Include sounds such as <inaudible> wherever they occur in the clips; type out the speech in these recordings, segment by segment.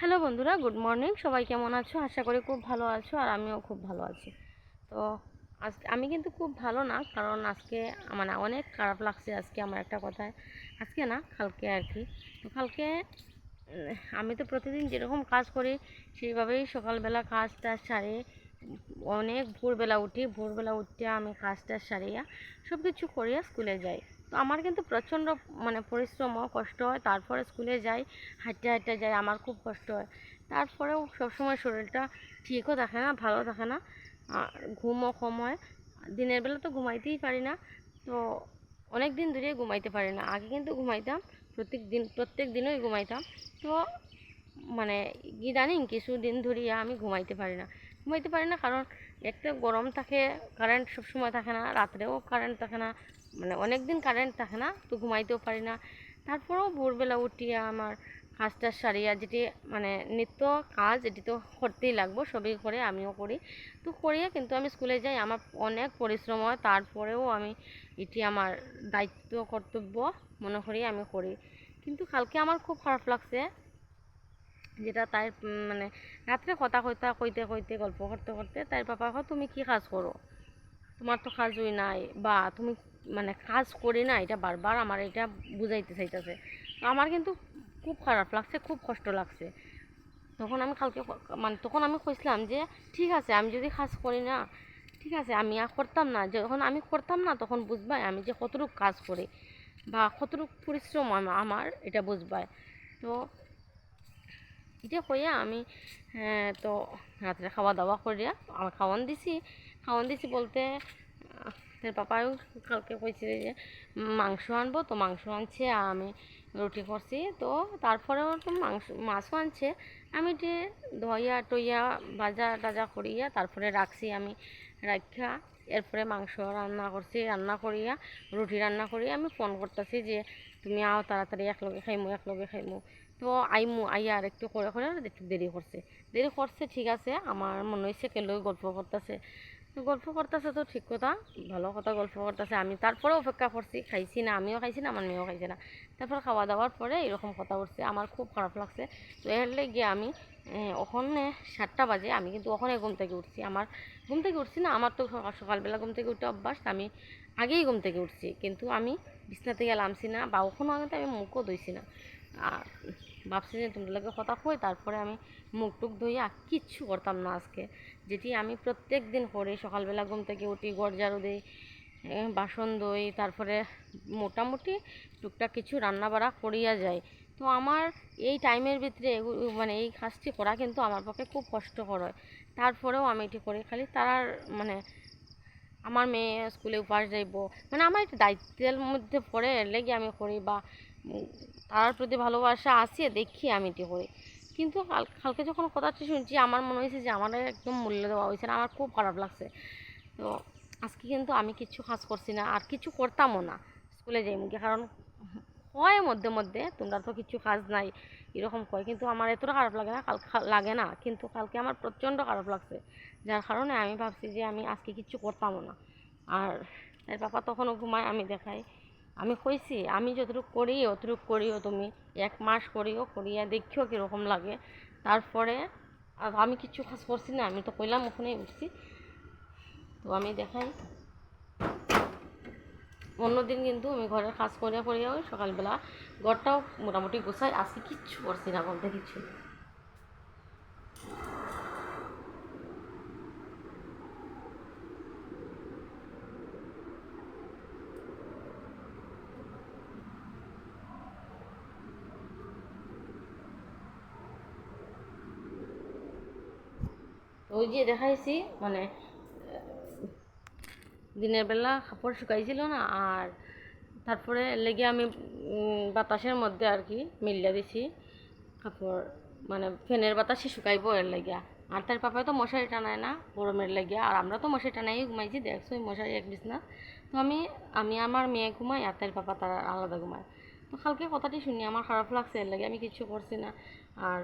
Hello বন্ধুরা, good morning. সবাই কেমন আছো? আশা করি খুব ভালো আছো আর আমিও খুব ভালো আছি। তো আজ, আমি কিন্তু খুব ভালো না, কারণ আজকে মানে অনেক খারাপ লাগছে আজকে আমার একটা কথায়। আজকে না, কালকে আর কি। কালকে আমি তো প্রতিদিন যেরকম কাজ করি, সেইভাবেই সকালবেলা কাজটা সারে। অনেক ভোরবেলা উঠি, ভোরবেলা উঠে আমি কাজটা সারিয়া সব কিছু করিয়া স্কুলে যাই। তো আমার কিন্তু প্রচণ্ড মানে পরিশ্রম কষ্ট হয়। তারপরে স্কুলে যাই, হাঁটতে হাঁটতে যাই, আমার খুব কষ্ট হয়। তারপরেও সবসময় শরীরটা ঠিকও থাকে না, ভালো থাকে না। ঘুমও কম হয়। দিনের বেলা তো ঘুমাইতেই পারি না। তো অনেক দিন ধরে ঘুমাইতে পারি না। আগে কিন্তু ঘুমাইতাম, প্রত্যেক দিন, প্রত্যেক দিনই ঘুমাইতাম। তো মানে ইদানিং কিছুদিন ধরিয়া আমি ঘুমাইতে পারি না। ঘুমাইতে পারি না কারণ একটা গরম থাকে, কারেন্ট সবসময় থাকে না, রাত্রেও কারেন্ট থাকে না। মানে অনেক দিন কারেন্ট থাকে না, তো ঘুমাইতেও পারি না। তারপরেও ভোরবেলা উঠিয়া আমার কাজটা সারিয়া যেটি মানে নিত্য কাজ এটি তো করতেই লাগবো, সবই করে আমিও করি। তো করিয়া কিন্তু আমি স্কুলে যাই, আমার অনেক পরিশ্রম হয়, তারপরেও আমি এটি আমার দায়িত্ব, কর্তব্য মনে করি আমি করি। কিন্তু কালকে আমার খুব খারাপ লাগছে, যেটা তাই মানে রাত্রে কথা কইতা কইতে কইতে, গল্প করতে করতে তাই পাপা তুমি কি কাজ করো? তোমার তো কাজই নাই, বা তুমি মানে কাজ করি না এটা বারবার আমার এটা বুঝাইতে চাইতেছে। আমার কিন্তু খুব খারাপ লাগছে খুব কষ্ট লাগছে। তখন আমি কালকে মানে তখন আমি কইছিলাম যে ঠিক আছে আমি যদি কাজ করি না ঠিক আছে আমি আর করতাম না। যখন আমি করতাম না তখন বুঝবাই আমি যে কতটুকু কাজ করি বা কতটুকু পরিশ্রম আমার এটা বুঝবাই তো এটা কইয়া আমি হ্যাঁ, তো রাত্রে খাওয়া দাওয়া করিয়া আমার খাওয়ান দিছি। খাওয়ান দিছি বলতে তোর পাপাও কালকে কইছে যে, মাংস আনব, তো মাংস আনছে, আর আমি রুটি করছি। তো তারপরেও তো মাংস, মাছও আনছে। আমি যে ধইয়া টইয়া ভাজা টাজা করিয়া তারপরে রাখছি আমি রাখা এরপরে মাংস রান্না করছি, রান্না করিয়া, রুটি রান্না করিয়া আমি ফোন করতেছি যে, তুমি আও তাড়াতাড়ি একলগে খাইমু একলগে খাইমু। তো আইমু, আইয়া আর একটু করে করে একটু দেরি করছে। দেরি করছে, ঠিক আছে, আমার মনে হয়েছে কেলো গল্প করতেছে। গল্প করতেছে তো ঠিক কথা, ভালো কথা গল্প করতেছে। আমি তারপরে অপেক্ষা করছি, খাইছি না, আমিও খাইছি না, আমার মেয়েও খাইছে না। তারপর খাওয়া দাওয়ার পরে এরকম কথা উঠছে আমার খুব খারাপ লাগছে। তো এর লেগে আমি ওখানে সাতটা বাজে, আমি কিন্তু ওখানে ঘুম থেকে উঠছি। আমার ঘুম থেকে উঠছি না, আমার তো সকাল- সকালবেলা ঘুম থেকে উঠে অভ্যাস, আমি আগেই ঘুম থেকে উঠছি। কিন্তু আমি বিছনা থেকে লামছি না, বা ওখানেও আমি তো আমি মুখও ধুইছি না। আর ভাবছি যে তোমাদের লাগে কথা কই, তারপরে আমি মুখ টুক ধুইয়া কিচ্ছু করতাম না আজকে। যেটি আমি প্রত্যেক দিন করি, সকালবেলা ঘুম থেকে উঠি ঘর ঝাড়ু দিই বাসন ধুই, তারপরে মোটামুটি টুকটাক কিছু রান্না বাড়া করিয়া যায় তো আমার এই টাইমের ভিতরে মানে এই কাজটি করা কিন্তু আমার পক্ষে খুব কষ্টকর হয়। তারপরেও আমি এটি করি খালি তার মানে আমার মেয়ে স্কুলে উপাস যাইব মানে আমার একটা দায়িত্বের মধ্যে পড়ে লেগে আমি করি বা তার প্রতি ভালোবাসা আছে, দেখি আমি এটি করি। কিন্তু কাল কালকে যখন কথাটি শুনছি, আমার মনে হয়েছে যে আমার একদম মূল্য দেওয়া হয়েছে না, আমার খুব খারাপ লাগছে। তো আজকে কিন্তু আমি কিছু কাজ করছি না, আর কিছু করতামও না। স্কুলে যাই মুখে কারণ হয় মধ্যে মধ্যে, তোমরা তো কিছু কাজ নাই, এরকম কয় কিন্তু আমার এতটা খারাপ লাগে না কাল লাগে না, কিন্তু কালকে আমার প্রচণ্ড খারাপ লাগছে। যার কারণে আমি ভাবছি যে আমি আজকে কিছু করতামও না। আর তার পাপা তখনও ঘুমায়, আমি দেখাই। আমি কইছি আমি যতটুকু করি অতটুকু করিও তুমি। এক মাস করিও, করিয়া দেখিও কীরকম লাগে। তারপরে আমি কিছু কাজ করছি না, আমি তো কইলাম ওখানেই উঠছি। তো আমি দেখাই। অন্যদিন কিন্তু আমি ঘরের কাজ করিয়া করিয়া ওই সকালবেলা ঘরটাও মোটামুটি গোছাই আসি কিচ্ছু করছি না বলতে কিছু ওই যে দেখাইছি মানে দিনের বেলা কাপড় শুকাইছিল না, আর তারপরে লেগে আমি বাতাসের মধ্যে আর কি মিলিয়ে দিছি, কাপড় মানে ফ্যানের বাতাসে শুকাইবো এর লাগিয়া আর তার পাপায় তো মশারি টানায় না, গরমের লাগিয়া আর আমরা তো মশারি টানাই ঘুমাইছি দেখছ মশারি এক বিছনা। তো আমি আমি আমার মেয়ে ঘুমাই আর তার পাপা তারা আলাদা ঘুমায়। তো কালকে কথাটি শুনি, আমার খারাপ লাগছে এর লাগে, আমি কিছু করছি না। আর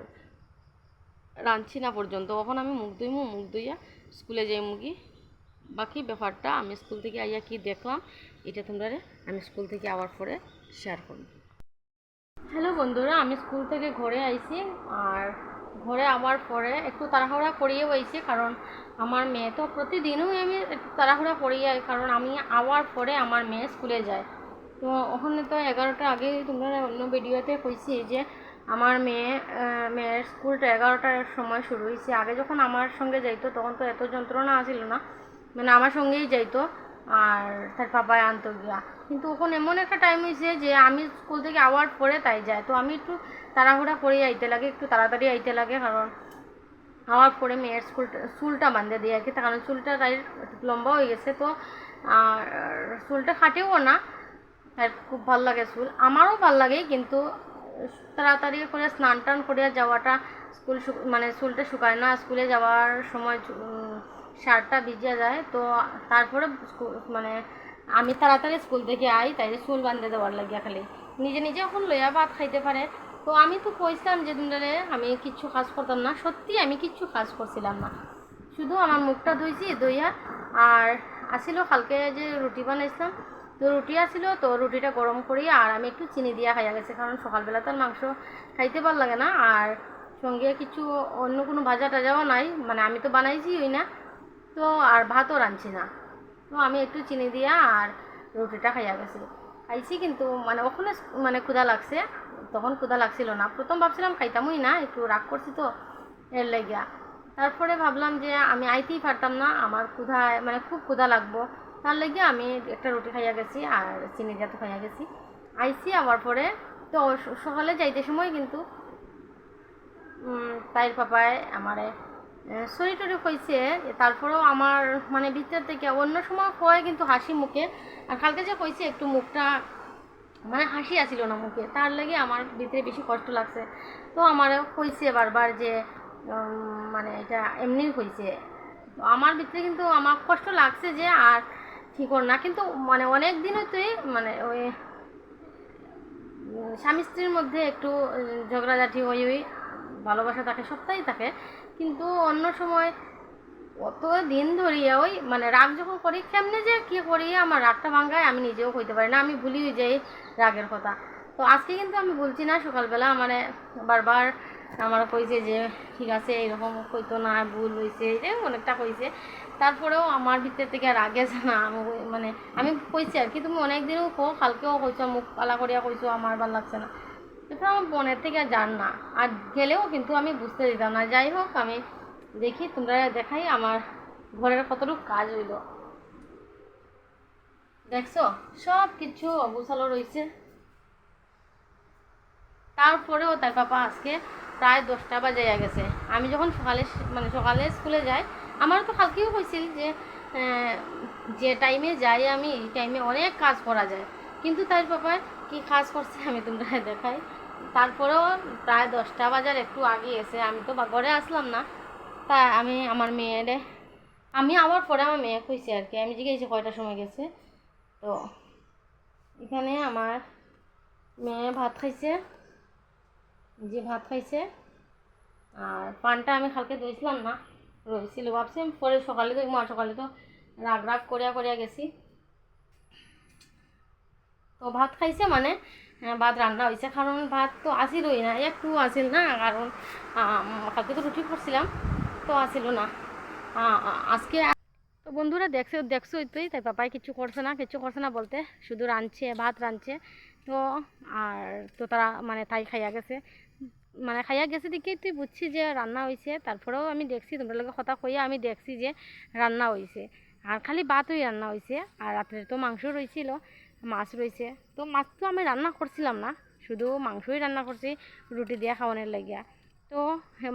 রাঁধছি না পর্যন্ত। কখন আমি মুখ ধুইমু, মুখ ধুইয়া স্কুলে যাই মুগি বাকি ব্যাপারটা আমি স্কুল থেকে আইয়া কি দেখলাম, এটা তোমরা আমি স্কুল থেকে আবার পরে শেয়ার করব। হ্যালো বন্ধুরা, আমি স্কুল থেকে ঘরে আইছি আর ঘরে আবার পরে একটু তাড়াহুড়া করিয়ে হয়েছে কারণ আমার মেয়ে তো প্রতিদিনই আমি একটু তাড়াহুড়া করিয়ে কারণ আমি আবার পরে আমার মেয়ে স্কুলে যায়। তো ওখানে তো এগারোটা আগে তোমরা অন্য ভিডিওতে কইছি যে আমার মেয়ে মেয়ের স্কুলটা এগারোটার সময় শুরু হয়েছে। আগে যখন আমার সঙ্গে যাইতো, তখন তো এত যন্ত্রণা আসিল না। মানে আমার সঙ্গেই যাইতো আর তার পাপায় আনতো গিয়া। কিন্তু ওখানে এমন একটা টাইম হয়েছে যে আমি স্কুল থেকে আওয়ার পরে তাই যায়। তো আমি একটু তাড়াহুড়া করে আইতে লাগে, একটু তাড়াতাড়ি আইতে লাগে। কারণ আমার পরে মেয়ের স্কুলটা চুলটা বাঁধে দিয়ে আর কি। কারণ চুলটা তাই লম্বা হয়ে গেছে তো। আর চুলটা খাটেও না। তার খুব ভালো লাগে চুল। আমারও ভালো লাগে, কিন্তু তাড়াতাড়ি করে স্নান টান করে যাওয়াটা স্কুল মানে চুলটা শুকায় না। স্কুলে যাওয়ার সময় শার্টটা ভিজে যায়। তো তারপরে মানে আমি তাড়াতাড়ি স্কুল থেকে আই, তাই চুল বান্ধে দেওয়ার লাগিয়া খালি। নিজে নিজে এখন লইয়া ভাত খাইতে পারে। তো আমি তো কইছিলাম যে দিনটারে আমি কিচ্ছু কাজ করতাম না। সত্যি আমি কিচ্ছু কাজ করছিলাম না। শুধু আমার মুখটা ধুইছি দইয়া আর আসিল কালকে যে রুটি বানাইছিলাম তো রুটি আসিল তো রুটিটা গরম করি আর আমি একটু চিনি দিয়া খাইয়া গেছে, কারণ সকালবেলা তো আর মাংস খাইতে ভালো লাগে না। আর সঙ্গে কিছু অন্য কোনো ভাজা টাজাও নাই মানে আমি তো বানাইছি ওই না, তো আর ভাতও রাঁধছি না। তো আমি একটু চিনি দিয়া আর রুটিটা খাইয়া গেছি। খাইছি কিন্তু মানে ওখানে মানে ক্ষুধা লাগছে, তখন ক্ষুধা লাগছিল না। প্রথম ভাবছিলাম খাইতামই না, একটু রাগ করছি তো এর লাগিয়া। তারপরে ভাবলাম যে আমি আইতেই পারতাম না, আমার ক্ষুধা মানে খুব ক্ষুধা লাগবো। তার লেগে আমি একটা রুটি খাইয়া গেছি আর চিনি দিয়া তো খাইয়া গেছি। আইসি আবার পরে তো সকালে যাইতে সময় কিন্তু তাইর পাপায় আমারে শরীর টরি হয়েছে তারপরেও আমার মানে ভিতর থেকে অন্য সময় হয় কিন্তু হাসি মুখে। আর কালকে যে কইছে, একটু মুখটা মানে হাসি আসিল না মুখে, তার লাগে আমার ভিতরে বেশি কষ্ট লাগছে। তো আমার কইছে বারবার যে মানে এটা এমনি হয়েছে আমার ভিতরে কিন্তু আমার কষ্ট লাগছে যে, আর ঠিক ওর না, কিন্তু মানে অনেক দিন হইতেই মানে ওই স্বামী স্ত্রীর মধ্যে একটু ঝগড়াঝাটি ওই ওই ভালোবাসা থাকে, সবটাই থাকে। কিন্তু অন্য সময় অত দিন ধরিয়া ওই মানে রাগ যখন করি, কেমনে যে কি করি, আমার রাগটা ভাঙ্গায়, আমি নিজেও কইতে পারি না, আমি ভুলি যাই রাগের কথা। তো আজকে কিন্তু আমি বলছি না সকালবেলা মানে বারবার আমার কইছে যে, ঠিক আছে, এরকম কইতো না, ভুল হয়েছে অনেকটা কইছে। তারপরেও আমার ভিতর থেকে রাগ গেছে না। মানে আমি কইছি আর কি, তুমি অনেক দিনও কো কালকেও কইছো, মুখ পালা করিয়া কইছো, আমার ভালো লাগছে না। কিন্তু আমার মনের থেকে আর যান না। আর গেলেও কিন্তু আমি বুঝতে দিতাম না। যাই হোক, আমি দেখি, তোমরা দেখাই আমার ঘরের কতটুকু কাজ হইল। দেখছ? সব কিছু অবসালো রয়েছে তারপরেও তার পাপা আজকে প্রায় দশটা বাজে গেছে। আমি যখন সকালে মানে সকালে স্কুলে যাই আমারও তো কালকেও হয়েছিল যে যে টাইমে যাই আমি, এই টাইমে অনেক কাজ করা যায়। কিন্তু তার পাপায় কি কাজ করছে আমি তোমরা দেখাই। তারপরেও প্রায় দশটা বাজার একটু আগে এসে আমি তো ঘরে আসলাম না। তা আমি আমার মেয়েরে, আমি আবার পরে আমার মেয়ে কইছি আর কি, আমি জিজ্ঞেস কয়টার সময় গেছে। তো এখানে আমার মেয়ে ভাত খাইছে, যে ভাত খাইছে, আর পানটা আমি কালকে দইছিলাম না। রয়েছিল ভাবছি আমি পরে সকালে তো, মা সকালে তো রাগ রাগ করিয়া করিয়া গেছি। তো ভাত খাইছে মানে ভাত রান্না হয়েছে কারণ ভাত তো আসিলই না একটু আসিল না, কারণ কালকে তো রুটি করছিলাম, তো আসিল না। আজকে তো বন্ধুরা দেখছ দেখছ তুই, তাই পাপাই কিছু করছে না, কিছু করছে না বলতে, শুধু রাঁধছে, ভাত রাঁধছে, তো, আর তো তারা মানে তাই খাইয়া গেছে। মানে খাইয়া গেছে দেখি, তুই বুঝছি যে রান্না হয়েছে তারপরেও আমি দেখছি, তোমরা লোকের কথা কইয়া আমি দেখছি যে রান্না হয়েছে আর খালি ভাতই রান্না হয়েছে আর রাত্রে তো মাংস রয়েছিল মাছ রয়েছে তো মাছ তো আমি রান্না করছিলাম না, শুধু মাংসই রান্না করছি, রুটি দিয়ে খাওয়ানোর লাগিয়া। তো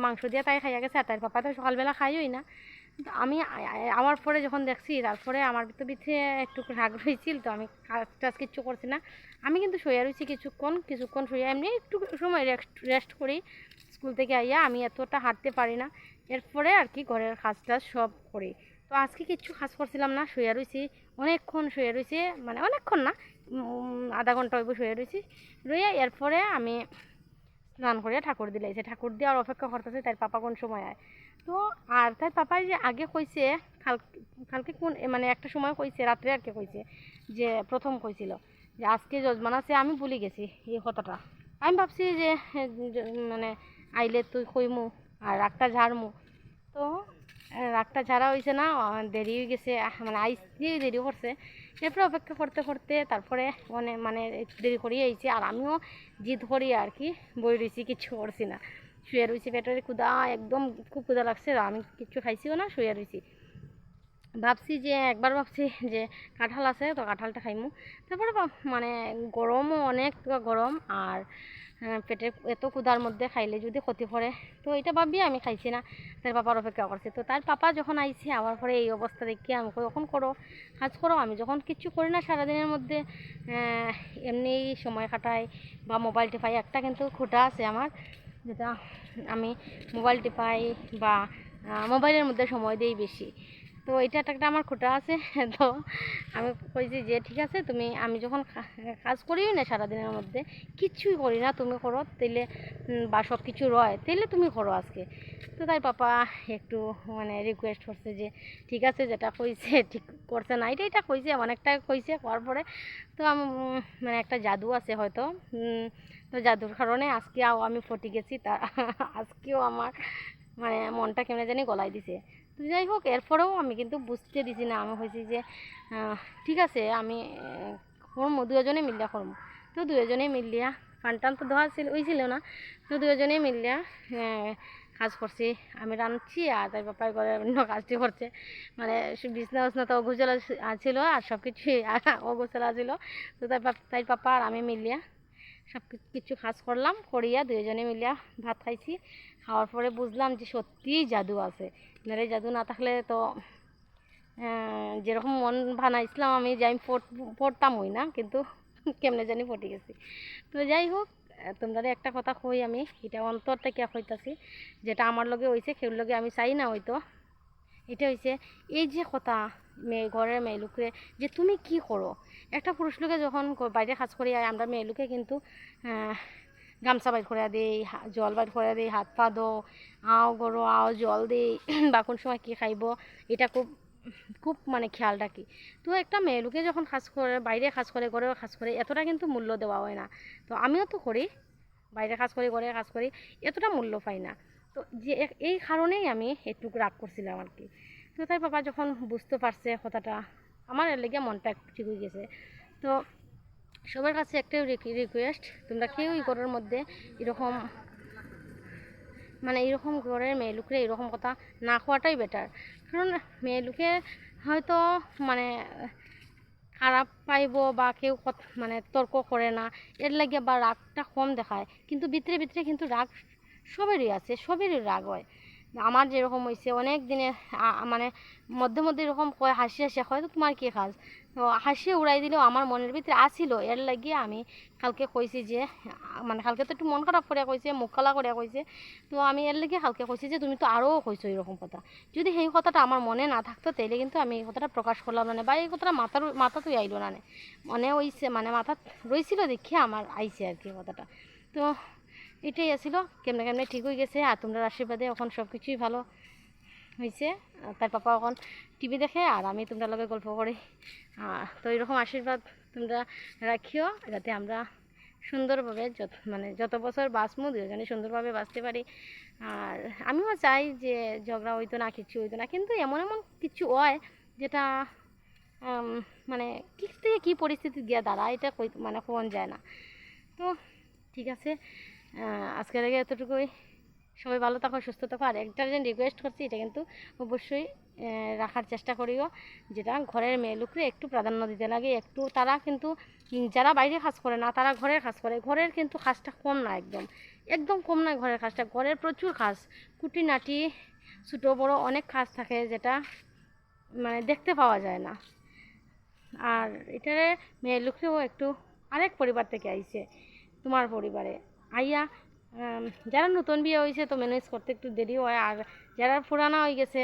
মাংস দিয়ে তাই খাইয়া গেছে, আর তার পাপা তো সকালবেলা খাইওই না। আমি আমার পরে যখন দেখছি, তারপরে আমার তো ভিতরে একটু রাগ রয়েছিল তো আমি কাজ কিচ্ছু করছি না। আমি কিন্তু শুয়ে রয়েছি কিছুক্ষণ কিছুক্ষণ শুয়ে এমনি একটু সময় রেস্ট রেস্ট করি। স্কুল থেকে আইয়া আমি এতটা হাঁটতে পারি না। এরপরে আর কি ঘরের কাজ টাজ সব করি। তো আজকে কিচ্ছু কাজ করছিলাম না, শুয়ে রয়েছি। অনেকক্ষণ শুয়ে রয়েছি মানে অনেকক্ষণ না আধা ঘণ্টা হইব শুয়ে রয়েছি। রইয়া এরপরে আমি স্নান করে ঠাকুর দিলাইছে ঠাকুর দিয়ে আর অপেক্ষা করতেছে তার পাপা কোন সময় আয়? তো আর তার পাপাই যে আগে কইছে কাল কালকে কোন মানে একটা সময় কইছে, রাত্রে আর কি কইছে, যে প্রথম কইছিল যে আজকে যজমান আছে, আমি ভুলে গেছি এই কথাটা। আমি ভাবছি যে মানে আইলে তুই কইমু আর রাগটা ঝাড়মু। তো রাগটা ঝাড়া হয়েছে না, দেরি হয়ে গেছে মানে আইস দিয়ে দেরি করছে। এরপরে অপেক্ষা করতে করতে তারপরে মানে মানে দেরি করিয়ে আইছি। আর আমিও জিদ করি আর কি, বই রয়েছি কিছু করছি না। শুয়ে রয়েছি পেটের ক্ষুদা একদম খুব ক্ষুদা লাগছে আমি কিছু খাইছিও না, শুয়ে রয়েছি ভাবছি যে, একবার ভাবছি যে কাঁঠাল আছে, তো কাঁঠালটা খাইমু। তারপরে মানে গরমও অনেক গরম, আর পেটে এত ক্ষুধার মধ্যে খাইলে যদি ক্ষতি করে তো এটা ভাবি আমি খাইছি না তার পাপার অপেক্ষা করছি। তো তার পাপা যখন আইছে আমার পরে এই অবস্থা দেখি আমি কই, যখন করো কাজ করো। আমি যখন কিচ্ছু করি না সারাদিনের মধ্যে এমনি সময় কাটাই বা মোবাইল টিপাই একটা কিন্তু খুঁটা আছে আমার যেটা আমি মোবাইল টিপাই বা মোবাইলের মধ্যে সময় দিই বেশি। তো এটা একটা আমার খুঁটা আছে, <laughs> তো আমি কইছি যে, ঠিক আছে, তুমি, আমি যখন কাজ করি না সারাদিনের মধ্যে কিচ্ছুই করি না, তুমি করো, তাইলে বা সব কিছু রয়, তাইলে তুমি করো আজকে। তো তাই পাপা একটু মানে রিকোয়েস্ট করছে যে, ঠিক আছে, যেটা কইছে, <laughs> ঠিক করছে না। এটা এটা কইছে, অনেকটা কইছে, করার পরে, তো আমি মানে একটা জাদু আছে হয়তো তো জাদুর কারণে আজকে আমি ফটি গেছি, তা <laughs> আজকেও আমার মানে মনটা কেমন জানি গলায় দিছে। যাই হোক, এরপরেও আমি কিন্তু বুঝতে দিছি না। আমি হয়েছি যে ঠিক আছে, আমি করব দুজনে মিলিয়া করব তো দুজনে মিলিয়া পান টান তো দেওয়া ছিল, ওই ছিল না। তো দুজনে মিলিয়া কাজ করছি। আমি রাঁধছি আর তাই বাপাই করে অন্য কাজটি করছে। মানে বিছনা উছনা তো অগোছলা ছিল, আর সব কিছুই অগোছলা ছিল। তো তাই তাই পাপা আর আমি মিলিয়া সব কিছু কাজ করলাম, করিয়া দুজনে মিলিয়া ভাত খাইছি। খাওয়ার পরে বুঝলাম যে সত্যিই জাদু আছে। নারে জাদু না থাকলে তো যেরকম মন বানাইছিলাম আমি যাই আমি পড়- পড়তাম ওই না, কিন্তু কেমনে জানি পটে গেছি। তো যাই হোক তোমরা একটা কথা কই আমি, এটা অন্তর থেকে কইতাছি, যেটা আমার লগে হয়েছে সেগুর লগে আমি চাই না হয়তো এটা হয়েছে এই যে কথা মেয়ে, ঘরের মেয়ে লোকে, যে তুমি কি করো? একটা পুরুষ লোকে যখন বাইরে কাজ করি, আয় আমরা মেয়ে লোকে কিন্তু গামছা বাইর করে দেই জল বাইর করে দেই, হাত পা দো আও গরো আও জল দেই, <clears throat> বা কোন সময় কী খাইব, এটা খুব খুব মানে খেয়াল রাখি। তো একটা মেয়ে লোকে যখন কাজ করে, বাইরে কাজ করে, ঘরেও কাজ করে, এতটা কিন্তু মূল্য দেওয়া হয় না। তো আমিও তো করি, বাইরে কাজ করি, ঘরে কাজ করি, এতটা মূল্য পাই না। তো যে এই কারণেই আমি একটু রাগ করছিলাম আর কি। তো তাই বাবা যখন বুঝতে পারছে কথাটা, আমার লেগে মনটা একটু ঠিক হয়ে গেছে। তো সবার কাছে একটাই রিকোয়েস্ট তোমরা কেউই ঘরের মধ্যে এরকম মানে এরকম ঘরের মেয়ে লোকের এরকম কথা না খাওয়াটাই বেটার কারণ মেয়ে লোকে হয়তো মানে খারাপ পাইব বা কেউ মানে তর্ক করে না, এর লাগে বা রাগটা কম দেখায়। কিন্তু ভিতরে ভিতরে কিন্তু রাগ সবেরই আছে, সবেরই রাগ হয়। আমার যেরকম হয়েছে অনেক দিনে মানে মধ্যে মধ্যে এরকম কয় হাসি হাসি হয়তো তোমার কি কাজ হাসি উড়াই দিলেও আমার মনের ভিতরে আসিল, এর লাগিয়ে আমি কালকে কইছি যে মানে কালকে তো একটু মন খারাপ করে কইছে, মুখ কালা করে কইছে, তো আমি এর লেগে কালকে কইছি যে, তুমি তো আরও কইছো এরকম কথা। যদি সেই কথাটা আমার মনে না থাকতো, তাইলে কিন্তু আমি এই কথাটা প্রকাশ করলাম না বা এই কথাটা মাথার, মাথাতেই আইলো না। মনে হইছে মানে মাথা রইছিল দেখে আমার আইছে আর কি কথাটা। তো এটাই আছিল। কেমনে কেমনে ঠিক হয়ে গেছে, আর তোমরা আশীর্বাদে এখন সব কিছুই ভালো হয়েছে। তার পাপা এখন টিভি দেখে, আর আমি তোমরা লগে গল্প করি। তো এরকম আশীর্বাদ তোমরা রাখিও, যাতে আমরা সুন্দরভাবে যত মানে যত বছর বাঁচমু, দুজনে সুন্দরভাবে বাঁচতে পারি। আর আমিও চাই যে ঝগড়া হইতো না, কিছু হইতো না, কিন্তু এমন এমন কিছু হয় যেটা মানে কি থেকে কী পরিস্থিতি গিয়ে দাঁড়ায়, এটা মানে কোন যায় না। তো ঠিক আছে। আজকের আগে এতটুকুই। সবাই ভালো থাকো, সুস্থ থাকো। আর একটা যে রিকোয়েস্ট করছি, এটা কিন্তু অবশ্যই রাখার চেষ্টা করিও। যেটা ঘরের মেয়ে লোকরে একটু প্রাধান্য দিতে লাগে, একটু তারা কিন্তু যারা বাইরে কাজ করে না, তারা ঘরের কাজ করে। ঘরের কিন্তু কাজটা কম না একদম। একদম কম না ঘরের কাজটা। ঘরের প্রচুর কাজ। কুটিনাটি ছোটো, বড় অনেক কাজ থাকে যেটা মানে দেখতে পাওয়া যায় না। আর এটারে মেয়ে লোকরেও একটু আরেক পরিবার থেকে আইছে, তোমার পরিবারে। আইয়া যারা নতুন বিয়ে হয়েছে তো ম্যানেজ করতে একটু দেরি হয়। আর যারা পুরানা হয়ে গেছে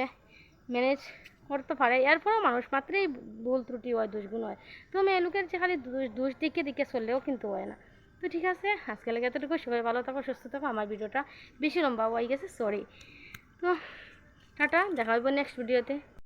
ম্যানেজ করতে পারে। এরপরেও মানুষ মাত্রেই ভুল ত্রুটি হয়, দুষ্গুণ হয়। তো মেয়ে লোকের যে খালি দোষ- দোষ দিকে দিকে চললেও কিন্তু হয় না। তো ঠিক আছে, আজকে লেগে এতটুকু। সবাই ভালো থাকো, সুস্থ থাকো। আমার ভিডিওটা বেশি লম্বা হয়ে গেছে সরি তো টাটা, দেখা হইব নেক্সট ভিডিওতে